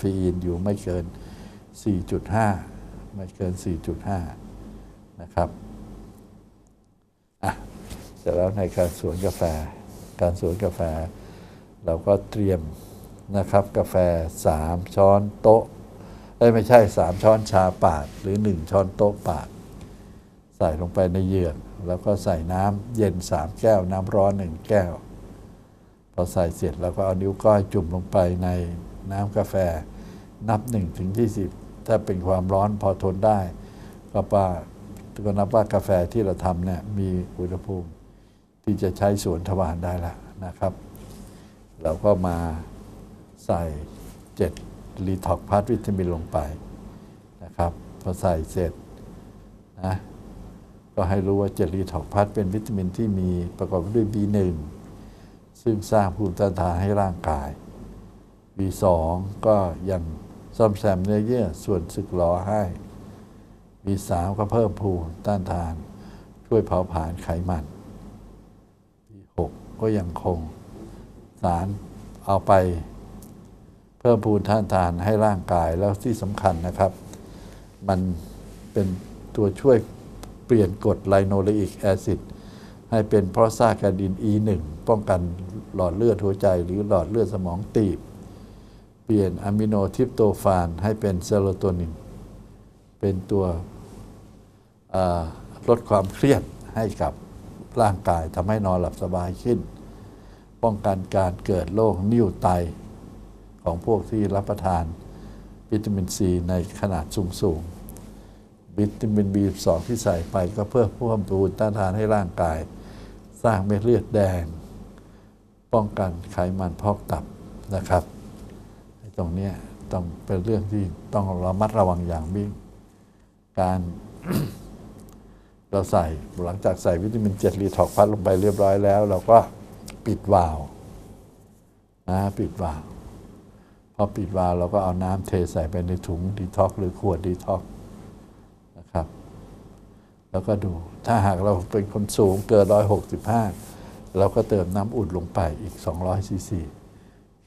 ฟอีนอยู่ไม่เกิน 4.5 ไม่เกิน 4.5 นะครับอะเสร็จแล้วในการสวนกาแฟ การสวนกาแฟ เราก็เตรียมนะครับกาแฟ 3 ช้อนโต๊ะเอ้ยไม่ใช่ 3 ช้อนชาปาดหรือ 1 ช้อนโต๊ะปาด ใส่ลงไปในเหยือกแล้วก็ใส่น้ำเย็น 3 แก้ว น้ำร้อน 1 แก้ว พอใส่เสร็จเราก็เอานิ้วก้อยจุ่มลงไปใน น้ำกาแฟนับ1ถึง20 ถ้าเป็นความร้อนพอทนได้ ก็ป้าก็นับว่ากาแฟที่เราทำเนี่ยมีอุณหภูมิที่จะใช้สวนทวารได้แล้วนะครับ เราก็มาใส่7รีท็อกพาร์ทวิตามินลงไปนะครับพอใส่เสร็จนะก็ให้รู้ว่าเจลีท็อกพาร์ทเป็นวิตามินที่มีประกอบด้วย B1 ซึ่งสร้างภูมิต้านทานให้ร่างกาย B2 ก็ยังซ่อมแซมเนื้อเยื่อส่วนสึกหรอให้ B3 ก็เพิ่มภูมิต้านทาน ช่วยเผาผลาญไขมัน B6 ก็ยังคงสารเอาไป เพิ่มภูมิต้านทานให้ร่างกายแล้วที่สำคัญนะครับ มันเป็นตัวช่วยเปลี่ยนกรดไลโนเลอิกแอซิดให้เป็นโปรซาคาดิน E1 ป้องกันหลอดเลือดหัวใจหรือหลอดเลือดสมองตีบ เปลี่ยนอะมิโนทริปโตฟานให้เป็นเซโรโทนิน เป็นตัวลดความเครียดให้กับร่างกายทำให้นอนหลับสบายขึ้น ป้องกันการเกิดโรคนิ่วไต ของพวกที่รับประทานวิตามินซีในขนาดสูงๆวิตามิน B12 ที่ใส่ไปก็เพื่อเพิ่มภูมิต้านทานให้ร่างกาย สร้างเม็ดเลือดแดง ป้องกันไขมันพอกตับนะครับ ตรงนี้ต้องเป็นเรื่องที่ต้องระมัดระวังอย่างยิ่ง การเราใส่หลังจากใส่วิตามินเจ็ดรีทอกพัดลงไปเรียบร้อยแล้ว เราก็ปิดวาล์วนะปิดวาล์วพอปิดวาล์วเราก็เอาน้ำเทใส่ไปในถุงดีท็อกหรือขวดดีท็อกนะครับ แล้วก็ดูถ้าหากเราเป็นคนสูงเกินร้อยหกสิบห้าเราก็เติมน้ำอุ่นลงไปอีก 200ซีซี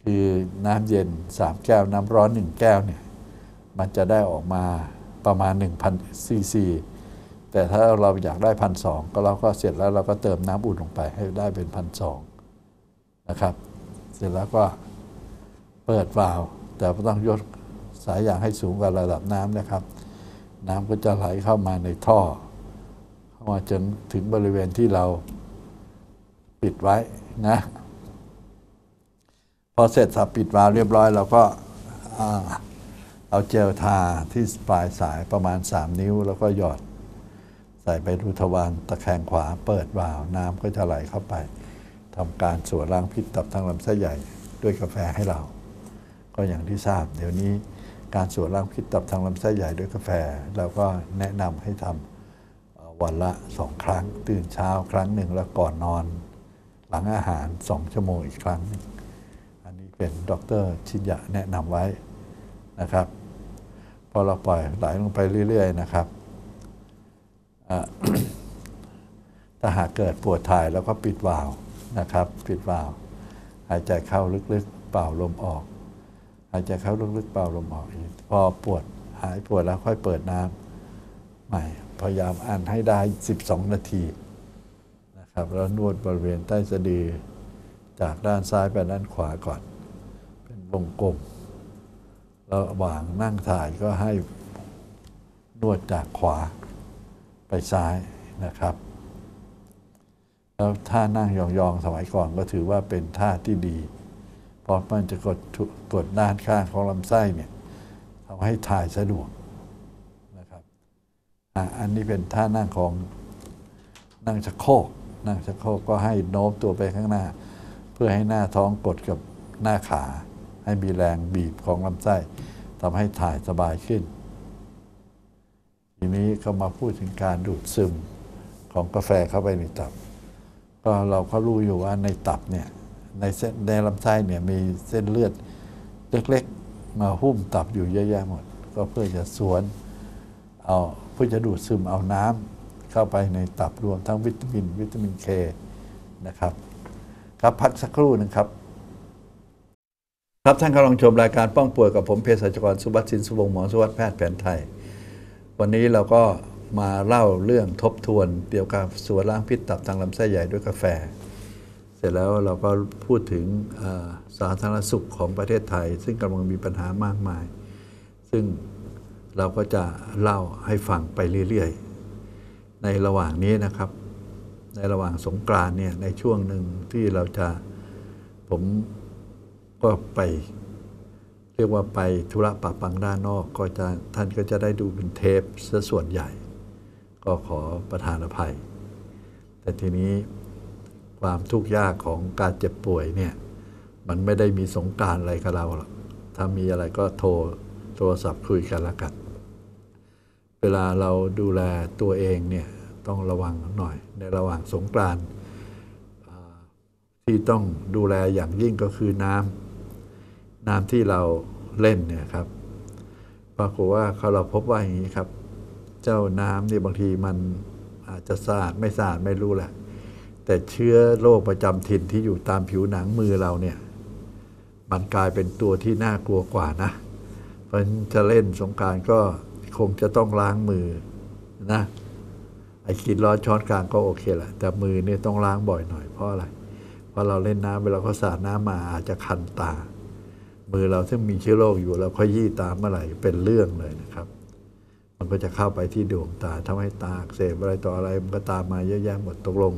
คือน้ำเย็น 3 แก้ว น้ำร้อน 1 แก้วเนี่ยมันจะได้ออกมาประมาณ 1,000ซีซีแต่ถ้าเราอยากได้พันสองก็เราก็เสร็จแล้วเราก็เติมน้ำอุ่นลงไปให้ได้เป็นพันสองนะครับ เสร็จแล้วก็เปิดวาล์วแต่ต้องยกสายยางให้สูงกว่าระดับน้ำนะครับ น้ำก็จะไหลเข้ามาในท่อ เข้ามาจนถึงบริเวณที่เราปิดไว้นะ พอเสร็จสับปิดวาล์วเรียบร้อยเราก็เอาเจลทาที่ปลายสายประมาณ 3 นิ้ว แล้วก็หยอด ใส่ไปรูทวารตะแคงขวาเปิดวาล์วน้ำก็จะไหลเข้าไปทำการสวนล้างพิษตับทางลำไส้ใหญ่ด้วยกาแฟให้เรา ก็อย่างที่ทราบ เดี๋ยวนี้การสวนล้างพิษตับทางลำไส้ใหญ่ด้วยกาแฟเราก็แนะนำให้ทำวันละสองครั้ง ตื่นเช้าครั้งหนึ่งแล้วก่อนนอน หลังอาหารสองชั่วโมงอีกครั้งอันนี้ เป็นดรชินยะแนะนำไว้นะครับ พอเราปล่อยไหลลงไปเรื่อย ๆ นะครับ ถ้าหากเกิดปวดถ่ายแล้วก็ปิดวาล์วนะครับ ปิดวาล์วหายใจเข้าลึกๆ เป่าลมออก หายใจเข้าลึกๆ เป่าลมออกอีกพอปวดหายปวดแล้วค่อยเปิดน้ำใหม่ พยายามอ่านให้ได้ 12 นาทีนะครับ แล้วนวดบริเวณใต้สะดือจากด้านซ้ายไปด้านขวาก่อนเป็น วงกลมระหว่างนั่งถ่ายก็ให้นวดจากขวาไปซ้ายนะครับ แล้วท่านั่งยองๆสมัยก่อนก็ถือว่าเป็นท่าที่ดี เพราะมันจะกดกดด้านข้างของลำไส้เนี่ยทำให้ถ่ายสะดวกนะครับอันนี้เป็นท่านั่งของนั่งชักโคก นั่งชักโคกก็ให้โน้มตัวไปข้างหน้า เพื่อให้หน้าท้องกดกับหน้าขา ให้มีแรงบีบของลำไส้ทำให้ถ่ายสบายขึ้น ทีนี้ก็มาพูดถึงการดูดซึมของกาแฟเข้าไปในตับ ก็เราก็รู้อยู่ว่าในตับเนี่ยในเส้นในลำไส้เนี่ยมีเส้นเลือดเล็กๆ มาหุ้มตับอยู่เยอะแยะหมด ก็เพื่อจะสวนเอาเพื่อจะดูดซึมเอาน้ำเข้าไปในตับรวมทั้งวิตามิน วิตามินเคนะครับ ครับพักสักครู่นึงครับ ครับท่านกำลังชมรายการป้องป่วยกับผมเภสัชกรสุวัสดิ์สินสุวงศ์หมอสุวัสดิ์แพทย์แผนไทย วันนี้เราก็มาเล่าเรื่องทบทวนเกี่ยวกับส่วนล้างพิษตับทางลำไส้ใหญ่ด้วยกาแฟ เสร็จแล้วเราก็พูดถึงสาธารณสุขของประเทศไทย ซึ่งกำลังมีปัญหามากมาย ซึ่งเราก็จะเล่าให้ฟังไปเรื่อยๆ ในระหว่างนี้นะครับ ในระหว่างสงกรานเนี่ยในช่วงหนึ่งที่เราจะผม ก็ไปเรียกว่าไปธุระปะปังด้านนอกก็จะท่านก็จะได้ดูเป็นเทปซะส่วนใหญ่ ก็ขอประทานอภัย แต่ทีนี้ความทุกข์ยากของการเจ็บป่วยเนี่ยมันไม่ได้มีสงการอะไรกับเราหรอกถ้ามีอะไรก็โทรโทรศัพท์คุยกันละกันเวลาเราดูแลตัวเองเนี่ยต้องระวังหน่อย ในระหว่างสงกรานที่ต้องดูแลอย่างยิ่งก็คือน้ำ น้ำที่เราเล่นเนี่ยครับปรากฏว่าเขาเราพบว่าอย่างนี้ครับ เจ้าน้ำเนี่ยบางทีมันอาจจะสะอาดไม่สะอาดไม่รู้แหละ แต่เชื้อโรคประจำถิ่นที่อยู่ตามผิวหนังมือเราเนี่ย มันกลายเป็นตัวที่น่ากลัวกว่านะ เพราะฉะนั้นจะเล่นสงการก็คงจะต้องล้างมือนะไอ้กินร้อนช้อนกลางก็โอเคแหละแต่มือเนี่ยต้องล้างบ่อยหน่อยเพราะอะไร เพราะเราเล่นน้ำเวลาเขาสาดน้ำมาอาจจะคันตา มือเราซึ่งมีเชื้อโรคอยู่เราขยี้ตาเมื่อไหร่เป็นเรื่องเลยนะครับ มันก็จะเข้าไปที่ดวงตาทำให้ตาอักเสบอะไรต่ออะไรมันก็ตามมาเยอะแยะหมดตกลง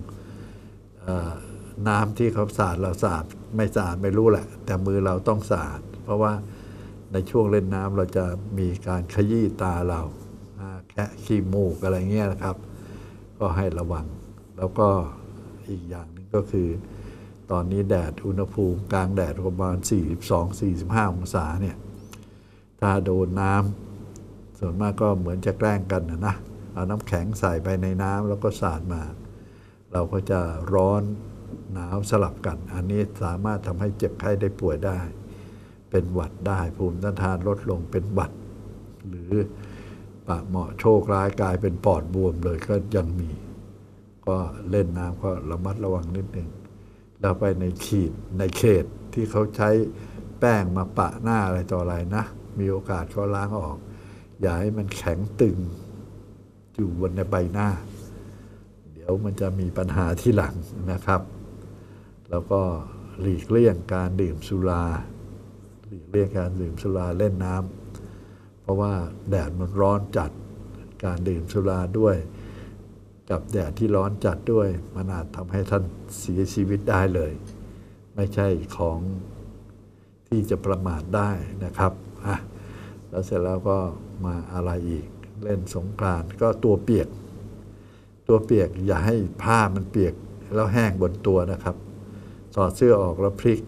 น้ำที่เขาสาดเราสาดไม่สาดไม่รู้แหละ แต่มือเราต้องสาดเพราะว่าในช่วงเล่นน้ำเราจะมีการขยี้ตาเราแค่ขี้มูกอะไรเงี้ยนะครับ ก็ให้ระวัง แล้วก็อีกอย่างหนึ่งก็คือ ตอนนี้แดดอุณหภูมิกลางแดดประมาณ 42-45 องศาเนี่ย ถ้าโดนน้ำส่วนมากก็เหมือนจะแกล้งกันนะนะเอาน้ำแข็งใส่ไปในน้ำแล้วก็สาดมา เราก็จะร้อนหนาวสลับกัน อันนี้สามารถทำให้เจ็บไข้ได้ป่วยได้ เป็นหวัดได้ภูมิต้านทานลดลงเป็นหวัด หรือปะเหมาะโชคร้ายกลายเป็นปอดบวมเลยก็ยังมี ก็เล่นน้ำก็ระมัดระวังนิดหนึ่ง แล้วไปในขีดในเขตที่เขาใช้แป้งมาปะหน้าอะไรต่ออะไรนะ มีโอกาสก็ล้างออก อย่าให้มันแข็งตึงอยู่บนในใบหน้า เดี๋ยวมันจะมีปัญหาที่หลังนะครับ แล้วก็หลีกเลี่ยงการดื่มสุรา หลีกเลี่ยงการดื่มสุราเล่นน้ำเพราะว่าแดดมันร้อนจัดการดื่มสุราด้วย กับแดดที่ร้อนจัดด้วย มันอาจทำให้ท่านเสียชีวิตได้เลย ไม่ใช่ของที่จะประมาทได้นะครับอะแล้วเสร็จแล้วก็มาอะไรอีก เล่นสงกรานก็ตัวเปียก ตัวเปียกอย่าให้ผ้ามันเปียกแล้วแห้งบนตัวนะครับถอดเสื้อออกแล้วพลิก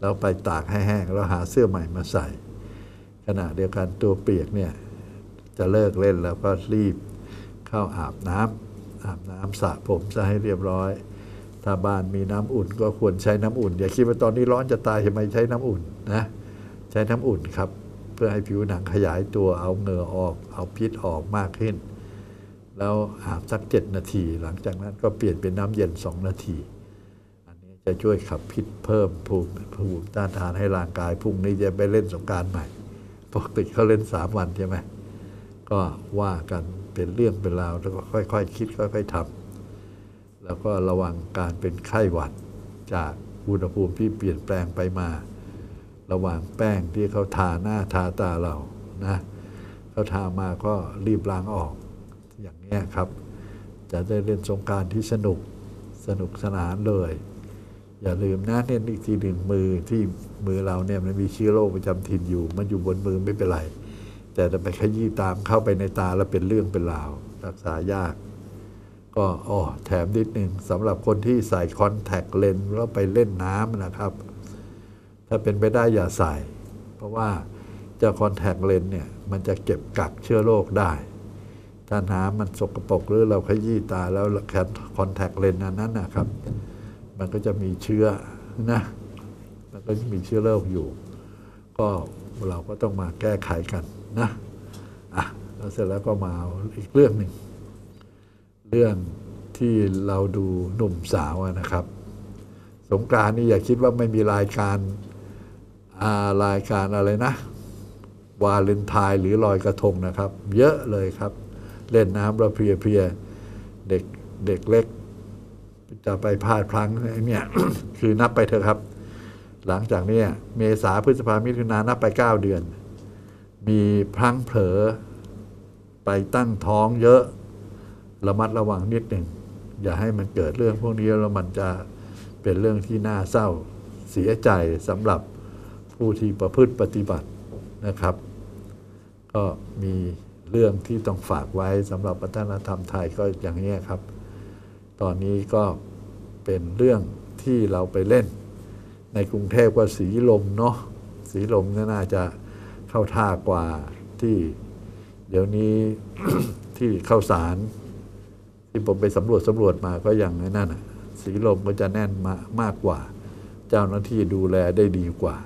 แล้วไปตากให้แห้งแล้วหาเสื้อใหม่มาใส่ ขณะเดียวกันตัวเปียกเนี่ยจะเลิกเล่นแล้วก็รีบเข้าอาบน้ำ อาบน้ำสระผมซะให้เรียบร้อย ถ้าบ้านมีน้ำอุ่นก็ควรใช้น้ำอุ่น อย่าคิดว่าตอนนี้ร้อนจะตายทำไมใช้น้ำอุ่นนะใช้น้ำอุ่นครับ เพื่อให้ผิวหนังขยายตัวเอาเหงื่อออกเอาพิษออกมากขึ้น แล้วอาบสักเจ็ดนาที หลังจากนั้นก็เปลี่ยนเป็นน้ำเย็นสองนาที อันนี้จะช่วยขับพิษเพิ่มภูมิภูมิต้านทานให้ร่างกายพรุ่งนี้จะไปเล่นสงการใหม่ปกติเขาเล่นสามวันใช่ไหมก็ว่ากัน เป็นเรื่องเป็นราวแล้วก็ค่อยๆคคิดค่อยๆทำแล้วก็ระวังการเป็นไข้หวัดจากอุณหภูมิที่เปลี่ยนแปลงไปมา ระหว่างแป้งที่เขาทาหน้าทาตาเรานะเขาทามาก็รีบล้างออก อย่างนี้ครับ จะได้เล่นสงการที่สนุกสนุกสนานเลย อย่าลืมนะเนี่ยอีกทีหนึ่งมือที่มือเราเนี่ยมันมีเชื้อโรคประจำถิ่นอยู่ มันอยู่บนมือไม่เป็นไร แต่จะไปขยี้ตามเข้าไปในตาแล้วเป็นเรื่องเป็นราว รักษายาก ก็อ๋อแถมนิดหนึ่งสำหรับคนที่ใส่คอนแทคเลนส์แล้วไปเล่นน้ำนะครับ ถ้าเป็นไปได้อย่าใส่ เพราะว่าเจ้าคอนแทคเลนส์เนี่ย มันจะเก็บกักเชื้อโรคได้ถ้าน้ำมันสกปรกหรือเราขยี้ตาแล้วแคคอนแทคเลนส์นั้นนะครับ มันก็จะมีเชื้อนะมันก็จะมีเชื้อโรคอยู่ ก็เราก็ต้องมาแก้ไขกัน นะอะแล้วเสร็จแล้วก็มาอีกเรื่องหนึ่ง เรื่องที่เราดูหนุ่มสาวนะครับ สงกรานนี่อย่าคิดว่าไม่มีรายการารายการอะไรนะ วาเลนไทน์หรือลอยกระทงนะครับ เยอะเลยครับ เล่นน้ำแล้วเพียเด็กเด็กเล็ก จะไปพลาดพลั้งเนี่ยคือนับไปเถอะครับ หลังจากนี้เมษาพฤษภามิถุนานับไป 9 เดือน มีพลั้งเผลอไปตั้งท้องเยอะระมัดระวังนิดหนึ่ง อย่าให้มันเกิดเรื่องพวกนี้แล้วมันจะเป็นเรื่องที่น่าเศร้าเสียใจสำหรับผู้ที่ประพฤติปฏิบัตินะครับ ก็มีเรื่องที่ต้องฝากไว้สำหรับวัฒนธรรมไทยก็อย่างนี้ครับ ตอนนี้ก็เป็นเรื่องที่เราไปเล่น ในกรุงเทพก็สีลมเนาะสีลมน่าจะ เข้าท่ากว่าที่เดี๋ยวนี้ที่เข้าสาร ที่ผมไปสำรวจสำรวจมาก็ย่างนั้นน่ะสีลมก็จะแน่นมามากกว่า เจ้าหน้าที่ดูแลได้ดีกว่า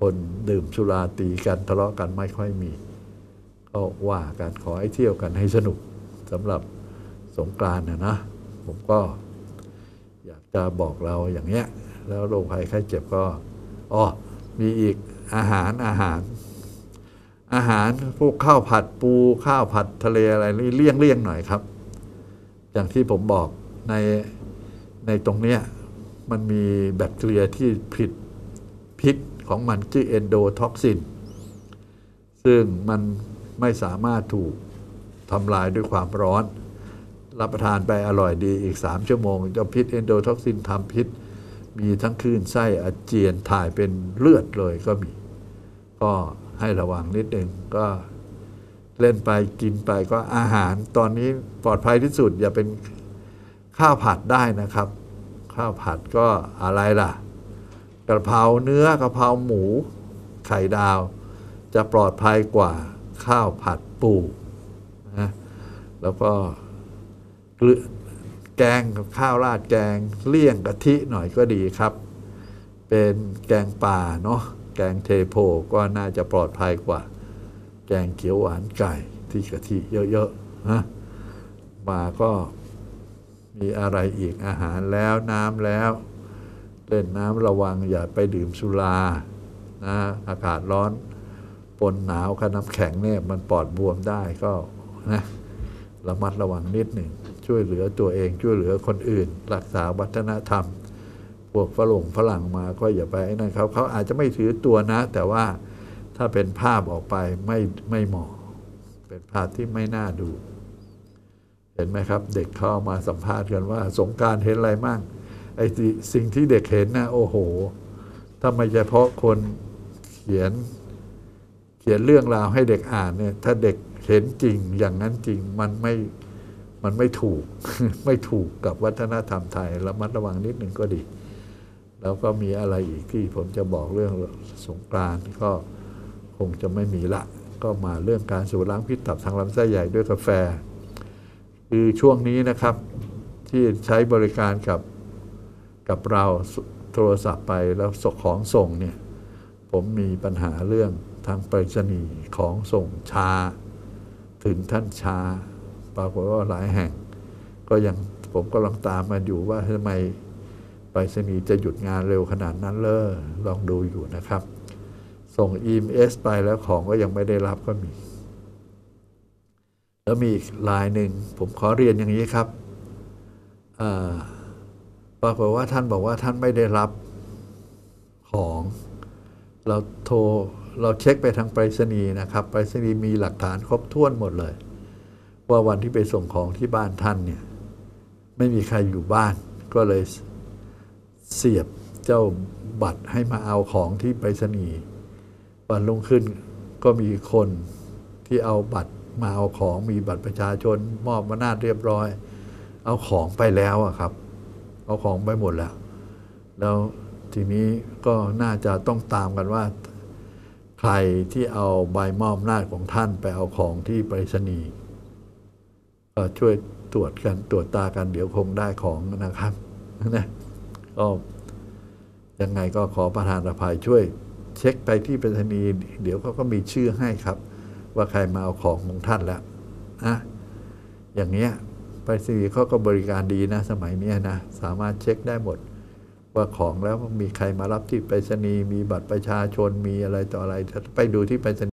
คนดื่มสุราตีกันทะเลาะกันไม่ค่อยมี ก็ว่ากันขอให้เที่ยวกันให้สนุกสำหรับสงกรานต์นะนะ ผมก็อยากจะบอกเราอย่างเงี้ย แล้วโรคภัยไข้เจ็บก็อ๋อมีอีกอาหารอาหาร อาหารพวกข้าวผัดปูข้าวผัดทะเลอะไรนี่เลี่ยงเลี่ยงหน่อยครับ อย่างที่ผมบอกในในตรงเนี้ยมันมีแบคทีเรียที่ผิดพิษของมันชื่อเอนโดท็อกซิน ซึ่งมันไม่สามารถถูกทำลายด้วยความร้อน รับประทานไปอร่อยดีอีก 3 ชั่วโมงเจ้าพิษเอนโดท็อกซินทำพิษ มีทั้งคลื่นไส้อาเจียนถ่ายเป็นเลือดเลยก็มี ก็ ให้ระวังนิดหนึ่งก็เล่นไปกินไปก็อาหารตอนนี้ปลอดภัยที่สุด อย่าเป็นข้าวผัดได้นะครับ ข้าวผัดก็อะไรล่ะ กระเพราเนื้อกระเพราหมู ไข่ดาว จะปลอดภัยกว่าข้าวผัดปูนะแล้วก็เกลือแกงกับข้าวราดแกงเลี่ยงกะทิหน่อยก็ดีครับ เป็นแกงป่าเนาะ แกงเทโพก็น่าจะปลอดภัยกว่า แกงเขียวหวานไก่ที่กะทิเยอะๆนะมาก็มีอะไรอีกอาหารแล้วน้ำแล้ว เล่นน้ำระวังอย่าไปดื่มสุรานะอากาศร้อนปนหนาวกับน้ำแข็งเนี่ยมันปอดบวมได้ก็นะระมัดระวังนิดหนึ่งช่วยเหลือตัวเองช่วยเหลือคนอื่น รักษาวัฒนธรรม พวกฝรั่งฝรั่งมาก็อย่าไปนั่นเขาเขาอาจจะไม่ถือตัวนะ แต่ว่าถ้าเป็นภาพออกไปไม่ไม่เหมาะ เป็นภาพที่ไม่น่าดู เห็นไหมครับ เด็กเข้ามาสัมภาษณ์กันว่า สงการเห็นอะไรมั่งไอ้สิ่งที่เด็กเห็นนะโอ้โหถ้าไม่เฉพาะคนเขียน เขียนเรื่องราวให้เด็กอ่านเนี่ย ถ้าเด็กเห็นจริงอย่างนั้นจริงมันไม่มันไม่ถูก ไม่ถูกกับวัฒนธรรมไทยระมัดระวังนิดหนึ่งก็ดี แล้วก็มีอะไรอีกที่ผมจะบอกเรื่องสงกรานก็คงจะไม่มีละ ก็มาเรื่องการสูบล้างพิษตับทางลำไส้ใหญ่ด้วยกาแฟ คือช่วงนี้นะครับที่ใช้บริการกับกับเราโทรศัพท์ไปแล้วส่งของส่งเนี่ยผมมีปัญหาเรื่องทางไปรษณีย์ของส่งช้า ถึงท่านช้า ปรากฏว่าหลายแห่ง ก็ยังผมก็ลองตามมาอยู่ว่าทำไม ไปรษณีย์จะหยุดงานเร็วขนาดนั้นเลยลองดูอยู่นะครับ ส่ง EMS ไปแล้วของก็ยังไม่ได้รับก็มี แล้วมีอีกลายหนึ่งผมขอเรียนอย่างนี้ครับอ่าปรากฏว่าท่านบอกว่าท่านไม่ได้รับของ เราโทรเราเช็คไปทางไปรษณีย์นะครับ ไปรษณีย์มีหลักฐานครบถ้วนหมดเลย ว่าวันที่ไปส่งของที่บ้านท่านเนี่ยไม่มีใครอยู่บ้านก็เลย เสียบเจ้าบัตรให้มาเอาของที่ไปรษณีย์วันรุ่งขึ้นก็มีคนที่เอาบัตรมาเอาของมีบัตรประชาชน มอบมานาจเรียบร้อย เอาของไปแล้วอะครับ เอาของไปหมดแล้ว แล้วทีนี้ก็น่าจะต้องตามกันว่า ใครที่เอาใบมอบอำนาของท่านไปเอาของที่ไปรษณีย์ก็ช่วยตรวจกันตรวจตากันเดี๋ยวคงได้ของนะครับนะ ก็ยังไงก็ขอประธานอภัยช่วย เช็คไปที่ไปรษณีย์เดี๋ยวเขาก็มีชื่อให้ครับ ว่าใครมาเอาของของท่านแล้วนะอย่างเงี้ยไปรษณีย์เขาก็บริการดีนะ สมัยเนี้ยนะสามารถเช็คได้หมด ว่าของแล้วมีใครมารับที่ไปรษณีย์มีบัตรประชาชนมีอะไรต่ออะไร ไปดูที่ไปรษณีย์